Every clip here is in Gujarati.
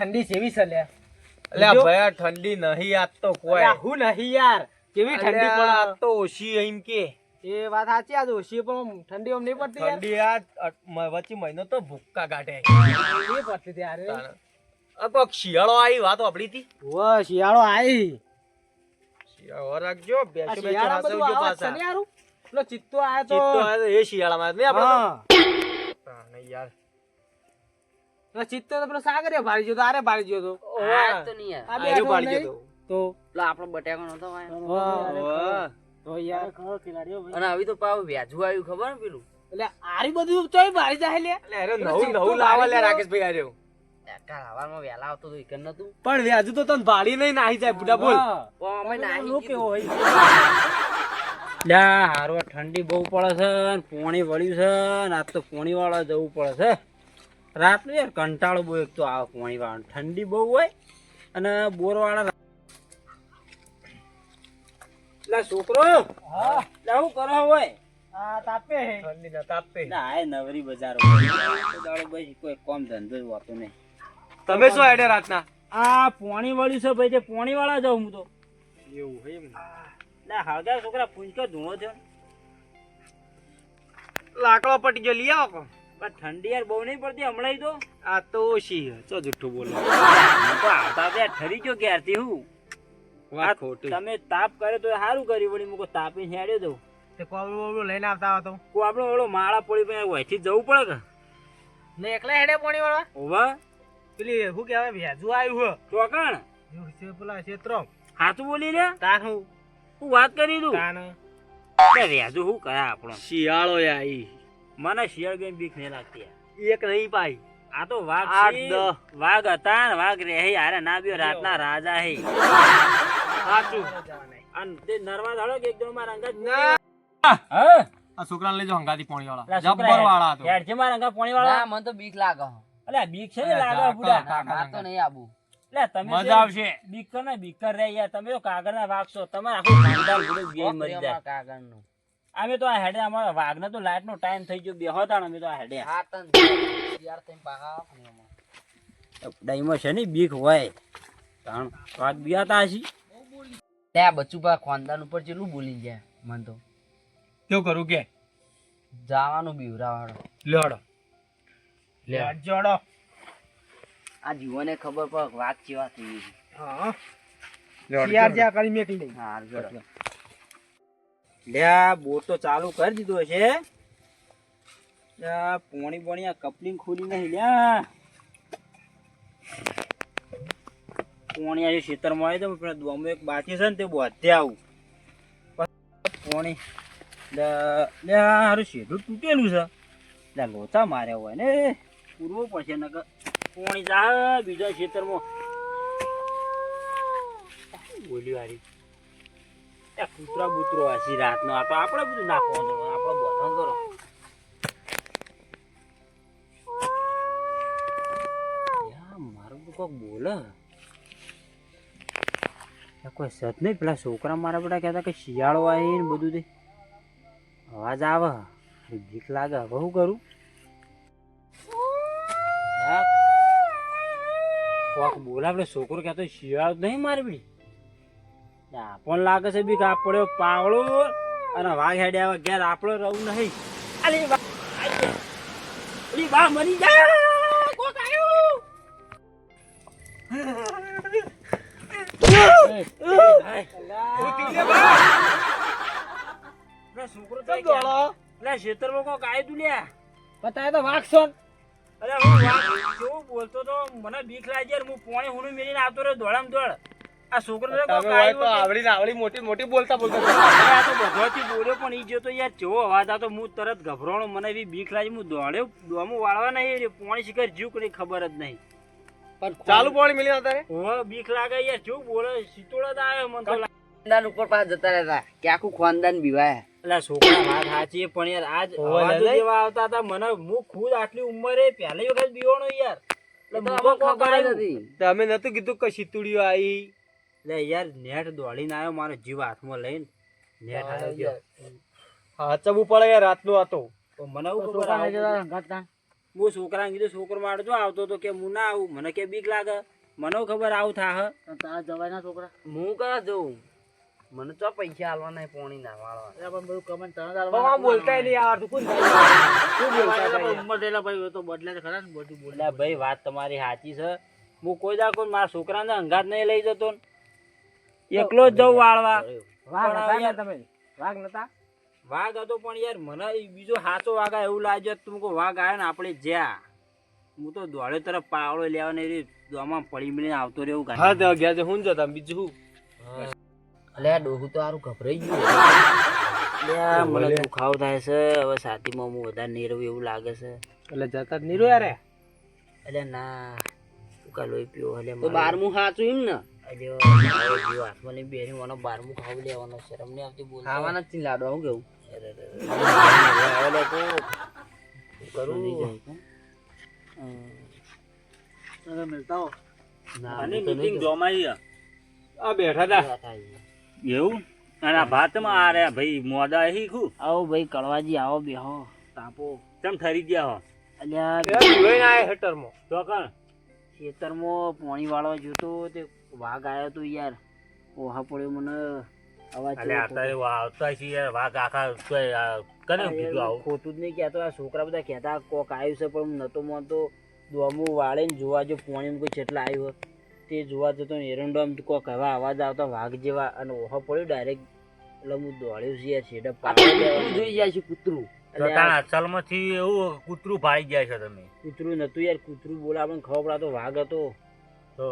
ઠંડી જેવી છે લ્યા અલ્યા ભયા ઠંડી નહીં આજ તો કોઈ. હું નહીં યાર. કેવી ઠંડી પણ આ તો ઓછી એમ કે. એ વાત સાચી આજ ઓછી પણ ઠંડી આમ નહીં પડતી યાર. ઠંડી આ વચ્ચે મહિનો તો ભૂક્કા કાઢે. નહીં પડતી તી યાર. શિયાળો આવી વાત આપડી હતી ઓ શિયાળો આવી. શિયાળો રાખજો બેસો બેસો હાસવજો પાછા. પેલો ચિત્તો આયો તો. ચિત્તો આયો એ શિયાળામાં. નહીં આપણે યાર. ચિત્તો તો પેલો સાગરે ભાળી ગયો આરે ભાળી ગયો તો આ તો નહીં આ. ગયો તો પેલો આપણો બટેકો નતો. તો. ઓવે. તો યાર અને આવી તો પાવ વ્યાજુ આવ્યું ખબર ને પેલું એટલે આરી બધું ચોય ભારી જાય લે અલ્યા, નવું નવું લાવે લે. રાકેશભાઈ આ રહ્યો. કાલ આવતો તો ઈકન નતું પણ વ્યાજુ તો તને ભાડી નહીં નાહી જાય બુડા બોલ. ઓ અમે નાહી લોકો હોય લ્યા હારો ઠંડી બહુ પડે છે ને પોણી વળ્યું છે ને આજ તો પોણી વાળા જવું પડે છે રાતનું યાર કંટાળો બહુ એક તો આવે પોણી વાળા ઠંડી બહુ હોય અને બોર વાળા છોકરો! હા. હું કરો હોય? આ તાપે ઠંડી તાપે. ના આ નવરી બજાર દાડો બસ કોઈ કોમ ધંધો હોતો નહીં. તમે શું રાતના? આ પોણી વળ્યું છે ભાઈ તે પોણી વાળા જાઉં હું તો. એવું એમ ના. હળગા છોકરા પૂંચકો ધૂણો થયો. લાકડો પટી ગયો લઈ આવો ઠંડી યાર બહુ નહીં પડતી હમણાં તો. આ તો ઓછી ચો જુઠ્ઠું બોલો. તો આવતા ત્યાં ઠરી ગયો ક્યારથી હું. વાત ખોટી. તમે તાપ કરે તો સારું કર્યું વળી મૂકો તાપી હેડ્યો દઉં તે કોબળું બોબળું લઈને આવતા હો તો. કો આપણે માળા પડી પછી વહીથી જ જવું પડે કે? ને એકલા હેડે પોણી વાળા ઓવા પેલી શું કહેવાય ભેજુ આવ્યું ચોકણ. હે છે પેલા ક્ષેત્રો. હાથું બોલી લે? તાન હું. હું વાત કરી દઉં? તાન. વ્યાજુ શું કરે આપણો? શિયાળો યા ઈ. મને શિયાળ બેન બીક નહીં લાગતી એક નહીં પાઈ. આ તો વાઘ આઠ વાઘ હતા ને વાઘ રે હારે ના બીઓ રાતના રાજા હે. સાચું. અને તે નરવા ધાડો કે એકદમ મારા અંગાત ના. આ છોકરાને લેજો હંગાતી પોણી વાળા જબ્બર વાળા તો. યાર જે મારા અંગાત પોણી ના વાળા મને તો બીક લાગે અલ્યા બીક છે ને લાગે બુડા? આ તો નહીં આબુ. એટલે તમે મજા આવશે. બીકર ને બીક કર રહ્યા તમે તો કાગળના વાગશો છો. તમારે આખું ખાનદાન ભૂલી ગઈ મરી જાય. કાગળનું. અમે તો આ હેડે અમારા વાઘને તો લાઈટ નો ટાઈમ થઈ ગયો બેહો તાણ અમે તો આ હેડે. હા તન યાર તેમ પાકા એમાં. ડાઈમાં છે ને બીક હોય. તાણ વાત બિયાતા હશી. તે બચ્ચું પા ખાનદાન ઉપર ચેલું બોલી જાય મન તો. કેવું કરું કે? જવાનું બીવરાવાળો. લેડો જોડો. આ જીવોને ખબર પડે વાત કેવા થઈ હા. યાર જ્યાં કરી મેકલી હા જોડો. લ્યા, બોર તો ચાલુ કરી દીધો છે. પોણી પોણી આ કપલિંગ ખોલી નહીં લ્યા. પોણી આજે ખેતરમાં આવી તો દોમો એક બાકી છે ને તે બધે આવું. પોણી. લ્યા હારું સીધું તૂટેલું છે. લ્યા, લોચા માર્યા હોય ને. પૂરવો પડશે, નકર પોણી જા, બીજા ખેતરમાં. બોલ્યું હારી કૂતરા બૂતરો હશે રાતનો. આ તો આપણે બધું નાખવાનું આપણે બોધન કરો મારું કોક બોલે. કોઈ સત નહીં, પેલા છોકરા મારા બધા કહેતા કે શિયાળો આવી ને બધું તે અવાજ આવે. બીક લાગે. હવે શું કરું? કોક બોલે. આપણે છોકરો કહેતો શિયાળો નહીં મારી બી પણ લાગે છે બી કે આ પડ્યો પાવળો અને વાઘ હેડે આવે ઘેર આપણો રહું નહીં. અલી બા મરી જા! કોક. લે ખેતરમાં કોક આયું તું લ્યા. બતાય તો વાગશો અરે હું વાઘ કેવું બોલતો તો મને બીક લાગી હું પોણે હુનું મેલીને આવતો રહ્યો દોડામ દોડ. આ છોકરો તો કોઈ હોય તો આવડી ને આવડી મોટી મોટી બોલતા બોલતા આ તો બધોથી બોલ્યો પણ ઈ જો તો યાર જેવો અવાજ આવતો હું તરત ગભરાણો મને એવી બીક લાગી હું દોડ્યો દોમું વાળવા નહીં પોણી શિખર જીવ કરી ખબર જ નહીં. ચાલુ પાણી મિલી આવતા રે ઓ બીક લાગે યાર જો બોલે સીતોડા જ આવે મને તો ખાનદાન ઉપર પાછા જતા રહેતા. કે આખું ખાનદાન બીવાય. એટલે છોકરા વાત સાચી પણ યાર આજ ઓવે જેવા આવતા હતા મને હું ખુદ આટલી ઉંમરે પહેલી વખત બીવાનો યાર. એટલે ખબર તમે નતું કીધું કે સીતુડીઓ આવી? લે યાર નેટ દોડીને આવ્યો મારો જીવ હાથમાં લઈને. નેટ આવ્યો ગયો. હા ચબુ પડે યાર રાતનું આ તો તો મને એવું ખબર આવું? હું છોકરાને કીધું છોકરો મારો જો આવતો તો કે હું ના આવું મને કે બીક લાગે. મને ખબર આવું થા તારા જવાય ના છોકરા. હું કયા જઉં? મને તો પૈસા હાલવાના પોણી ના વાળવા. પણ બધું કમેન્ટ તરત આમ બોલતા નહીં આવડતું કોણ ઉંમર દેલા ભાઈ તો બદલે તો ખરા ને બધું બોલ્યા ભાઈ વાત તમારી સાચી છે. હું કોઈ દા કોઈ મારા છોકરાને અંગાત નહીં લઈ જતો ને. એકલો જ જઉં વાળવા. વાઘ હતા ને તમે? વાઘ નતા? વાઘ હતો પણ યાર મને બીજો સાચો વાઘ આવે એવું લાગ્યો તું કહો વાઘ આવ્યો ને આપણે જ્યાં. હું તો દોડે તરફ પાવડો લેવા ને દોમાં પડી મળીને આવતો રહ્યો ગાડી. હા તો ગયા છે. હું જતા બીજું શું? અલે આ ડોહું તો આરું ગભરાઈ ગયું મને દુખાવો થાય છે. હવે સાથીમાં હું વધારે નીરવ એવું લાગે છે. એટલે જતા રહ્યો યાર. એટલે ના તું કા લોહી પીવો એટલે બારમું સાચું એમ ને? મારો જીવ હાથમાં લઈને મને બારમું ખાવું લેવાનો શરમ નહીં આવતી બોલ ખાવાના જ કેવું ખુ આવો ભાઈ કળવાજી આવો બેહો તાપો કેમ ઠરી ગયા હો અલ્યા હેટરમાં તો કણ ખેતરમાં પાણી વાળવા જોતો તે વાઘ આવ્યો તો યાર. ઓહા પડ્યો મને. અવાજ અલે તો આવતા છે યાર વાઘ આખા કને કીધું આવું? ખોટું જ નહીં કહેતો. આ છોકરા બધા કહેતા કોક આવ્યું છે પણ હું નતો માનતો. દોમું વાળે ને જોવા જો પાણી કોઈ જેટલા આવ્યો તે જોવા જતો ને એરંડો કોક એવા અવાજ આવતા વાઘ જેવા. અને ઓહો પડ્યો ડાયરેક્ટ એટલે હું દોડ્યું છે યાર છેડા જોઈ જાય છે કૂતરું. અસલમાંથી એવું કૂતરું ભાળી ગયા છો તમે? કૂતરું નતું યાર કૂતરું બોલા ખબર પડાતો વાઘ હતો. તો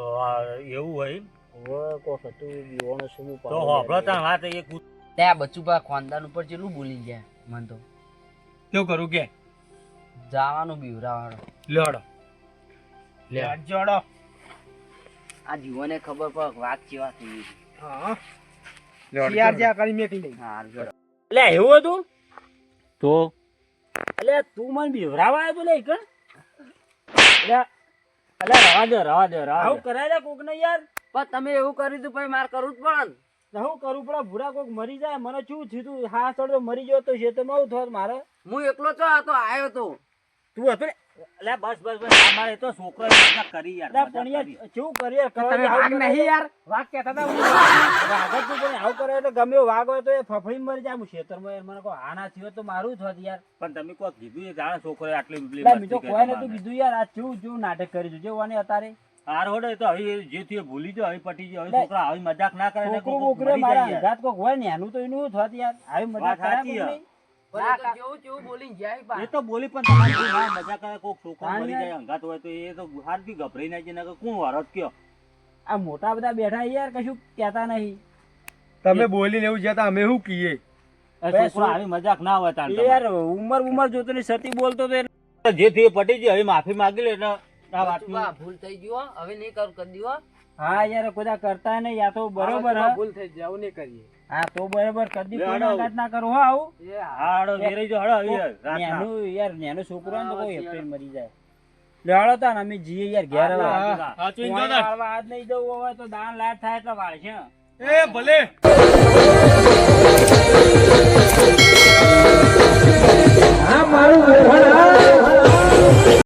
એવું હોય હવે કોક હતું બીવાનો શું હું તો હોભળો તાણ વાત એ કૂતરું ત્યાં બચુપા ખાનદાન ઉપર ચેટલું બોલી જાય મન તો. કેવું કરું કે? જવાનું બીવરાવાનો. લેડો લે. જોડો આ જીવોને ખબર પડે વાત કેવા થઈ એવું હતું? તો? એટલે તું મને બીવરાવા આવ્યો તો લે કણ એટલે રવા દે રવા દે રવા આવું કરાય લે કોક ને યાર. પણ તમે એવું કરી દીધું પછી મારે કરવું જ પડે ને. હું કરું પડે ભૂરા કોક મરી જાય. મને શું થયું તું? હા ચડતો મરી ગયો તો છે તો આવું થોત મારે. હું એકલો છો આ તો આવ્યો તો. તું હતો ને? એટલે બસ બસ બસ. અમારે તો છોકરો કરી યાર પણ યાર શું કરીએ? તમે વાઘ નહીં યાર. વાઘ કહેતા હતા હું વાઘ તું પણ આવું કરે એટલે ગમે એવો હોય તો એ ફફડી મરી જાય. હું ખેતરમાં યાર મને કહો આ થયો તો મારું જ હોત યાર. પણ તમે કોઈ કીધું એ જાણે છોકરો આટલી બીજો કોઈ નતું કીધું યાર. આ કેવું નાટક કરી છે? જોવાની અત્યારે હાર હોડે તો હવે જે થયું ભૂલી જો હવે પટી જાય હવે છોકરા આવી મજાક ના કરે ને છોકરું મરી કોક હોય ને એનું તો એનું થોત યાર. આવી મજાક સાચી એ તો જેવું જેવું બોલીને જાય પા. એ તો બોલી પણ તમારે શું મજાક કરે? કોક છોકરો મરી જાય અંગાત હોય તો એ તો હાર બી ગભરાઈ ના જાય કોણ વારત કયો? આ મોટા બધા બેઠા યાર કશું કહેતા નહીં. તમે બોલીને એવું જતા અમે શું કહીએ? છોકરો આવી મજાક ના હોય યાર ઉંમર ઉંમર જોતો ની સતી બોલતો તો જે એ પટી જાય હવે માફી માંગી લે એટલે આ વાતનું. ભૂલ થઈ ગયો હવે નહીં કર કરી હા. યાર કોઈ કરતા નહીં યા તો બરોબર હા. ભૂલ થઈ જાય નહીં કરીએ. હા તો બરોબર કદી કોઈ ના કરો હા આવું. એ હાડો વેરાઈ જો હાડો. નેનું યાર નેનું છોકરો ને તો કોઈ એપ્રિલ મરી જાય. લે તા ને અમે જીએ યાર ઘેર હવે હા, હા, હા, પોણી આજ નહીં જવું હોય તો દાન લાટ થાય એટલે વાળશે એ ભલે. હા મારું